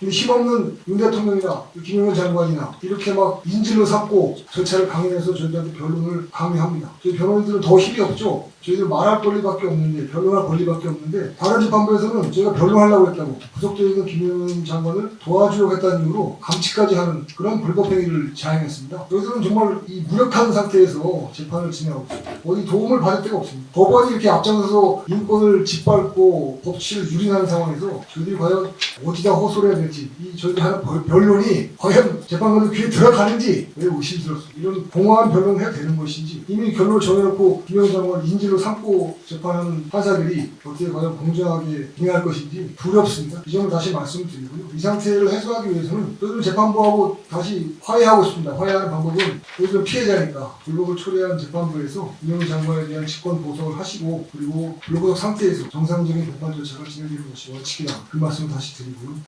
힘없는 윤 대통령이나 김영현 장관이나 이렇게 막 인질로 삼고 절차를 강행해서 저희들한테 변론을 강요합니다. 저희 변호인들은 더 힘이 없죠. 저희들 말할 권리밖에 없는데 변론할 권리밖에 없는데 다른 재판부에서는 저희가 변론하려고 했다고 구속되어 있는 김영현 장관을 도와주려고 했다는 이유로 감치까지 하는 그런 불법행위를 자행했습니다. 저희들은 정말 이 무력한 상태에서 재판을 진행하고 있습니다. 어디 도움을 받을 데가 없습니다. 법원이 이렇게 앞장서서 인권을 짓밟고 법치를 유린하는 상황에서 저희들이 과연 어디다 호소를 해야 될지 이 저희들 하는 벌- 변론이 과연 재판관의 귀에 들어가는지 매우 의심스럽습니다. 이런 공허한 변론을 해야 되는 것인지 이미 결론을 정해놓고 김영현 장관을 인질로 삼고 재판하는 판사들이 어떻게 과연 공정하게 행할 것인지 두렵습니다. 이 점을 다시 말씀드리고요. 이 상태를 해소하기 위해서는 저희들 재판부하고 다시 화해하고 싶습니다. 화해하는 방법은 저희들 피해자니까 불법을 초래한 재판부에서 김영현 장관에 대한 직권 보석을 하시고 그리고 불구속 상태에서 정상적인 재판 절차가 진행되는 것이 원칙이다. 그 말씀을 다시 드리고요.